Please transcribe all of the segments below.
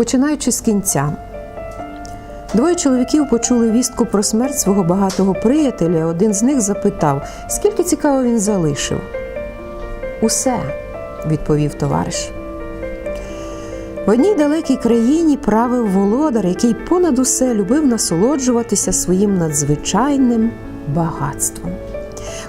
Починаючи з кінця. Двоє чоловіків почули вістку про смерть свого багатого приятеля. Один з них запитав, скільки цікаво він залишив. Усе, відповів товариш. В одній далекій країні правив володар, який понад усе любив насолоджуватися своїм надзвичайним багатством.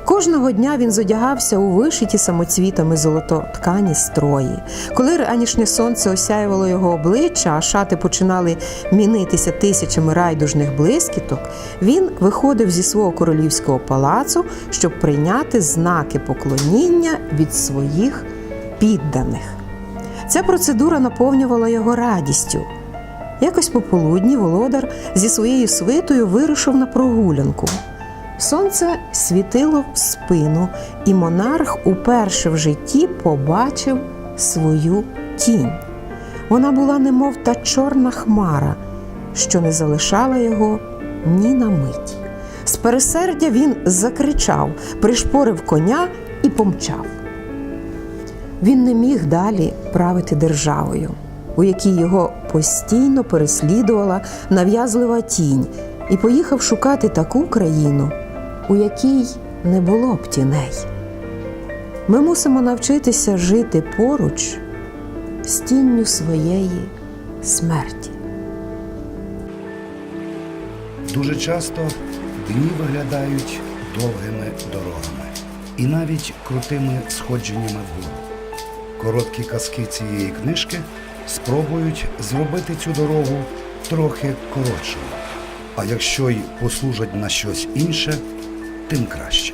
Кожного дня він зодягався у вишиті самоцвітами золототкані строї. Коли ранішнє сонце осяювало його обличчя, а шати починали мінитися тисячами райдужних блискіток, він виходив зі свого королівського палацу, щоб прийняти знаки поклоніння від своїх підданих. Ця процедура наповнювала його радістю. Якось пополудні володар зі своєю свитою вирушив на прогулянку. Сонце світило в спину, і монарх уперше в житті побачив свою тінь. Вона була немов та чорна хмара, що не залишала його ні на мить. З пересердя він закричав, пришпорив коня і помчав. Він не міг далі правити державою, у якій його постійно переслідувала нав'язлива тінь, і поїхав шукати таку країну, у якій не було б тіней. Ми мусимо навчитися жити поруч з тінню своєї смерті. Дуже часто дні виглядають довгими дорогами і навіть крутими сходженнями вгору. Короткі казки цієї книжки спробують зробити цю дорогу трохи коротшою. А якщо й послужать на щось інше, тим краще.